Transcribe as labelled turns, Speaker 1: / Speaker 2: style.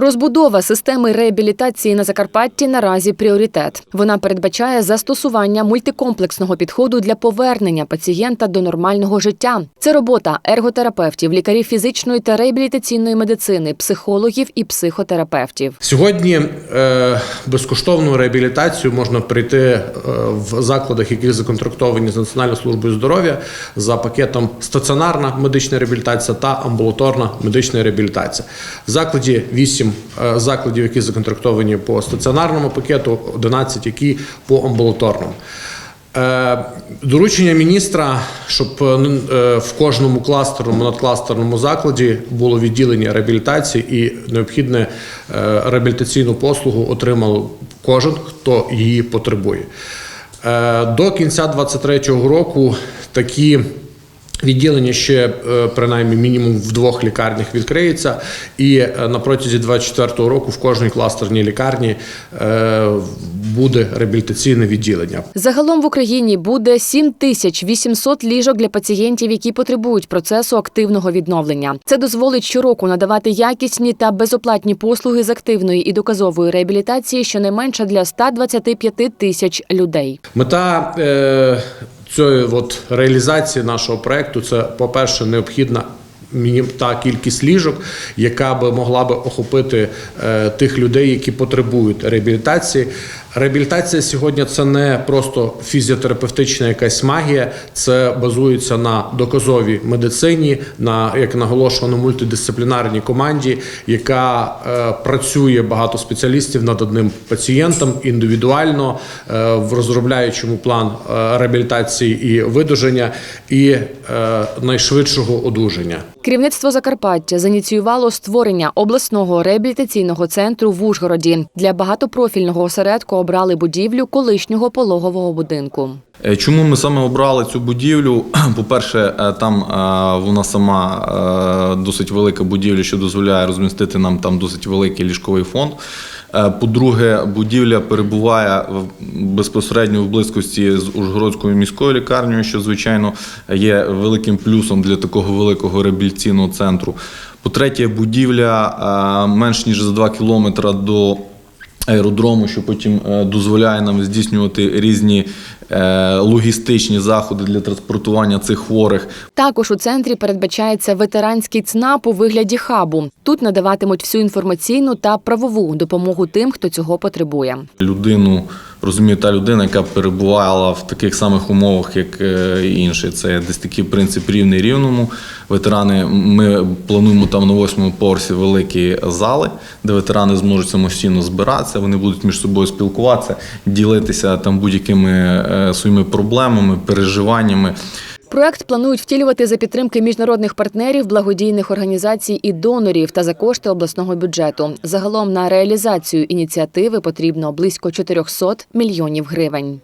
Speaker 1: Розбудова системи реабілітації на Закарпатті наразі пріоритет. Вона передбачає застосування мультикомплексного підходу для повернення пацієнта до нормального життя. Це робота ерготерапевтів, лікарів фізичної та реабілітаційної медицини, психологів і психотерапевтів.
Speaker 2: Сьогодні е, безкоштовну реабілітацію можна прийти е, в закладах, які законтрактовані з Національною службою здоров'я за пакетом стаціонарна медична реабілітація та амбулаторна медична реабілітація. В закладі 8 е, закладів, які законтрактовані по стаціонарному пакету, 11, які по амбулаторному. Е, Доручення міністра, щоб е, в кожному кластерному надкластерному закладі було відділення реабілітації і необхідне реабілітаційну послугу отримав кожен, хто її потребує. До кінця 2023 року такі Відділення ще е, принаймні мінімум в двох лікарнях відкриється, і е, на протязі 2024 року в кожній кластерній лікарні е, буде реабілітаційне відділення.
Speaker 1: Загалом в Україні буде 7800 ліжок для пацієнтів, які потребують процесу активного відновлення. Це дозволить щороку надавати якісні та безоплатні послуги з активної і доказової реабілітації щонайменше для 125 тисяч людей.
Speaker 2: Мета е, цієї от реалізації нашого проекту це, по-перше, необхідна. Та кількість ліжок, яка би могла би охопити е, тих людей, які потребують реабілітації. Реабілітація сьогодні це не просто фізіотерапевтична якась магія, це базується на доказовій медицині, на як наголошено мультидисциплінарній команді, яка е, працює багато спеціалістів над одним пацієнтом індивідуально, е, в розробляючому план е, реабілітації і видуження і е, найшвидшого одужання.
Speaker 1: Керівництво Закарпаття заініціювало створення обласного реабілітаційного центру в Ужгороді. Для багатопрофільного осередку обрали будівлю колишнього пологового будинку.
Speaker 3: Е, Чому ми саме обрали цю будівлю? По-перше, е, там е, вона сама досить велика будівля, що дозволяє розмістити нам там досить великий ліжковий фонд. По-друге, будівля перебуває безпосередньо в близькості з Ужгородською міською лікарнею, що звичайно є великим плюсом для такого великого реабілітаційного центру. По-третє, будівля е, менш ніж за 2 кілометри до аеродрому, що потім е, дозволяє нам здійснювати різні е, логістичні заходи для транспортування цих хворих.
Speaker 1: Також у центрі передбачається ветеранський ЦНАП у вигляді хабу. Тут надаватимуть всю інформаційну та правову допомогу тим, хто цього потребує.
Speaker 3: Людину розуміє та людина, яка перебувала в таких самих умовах, як е, інші. Це десь такий принцип рівний рівному. Ветерани, ми плануємо там на восьмому поверсі великі зали, де ветерани зможуть самостійно збиратися. Вони будуть між собою спілкуватися, ділитися там будь-якими е, своїми проблемами, переживаннями.
Speaker 1: Проект планують втілювати за підтримки міжнародних партнерів, благодійних організацій і донорів та за кошти обласного бюджету. Загалом на реалізацію ініціативи потрібно близько 400 мільйонів гривень.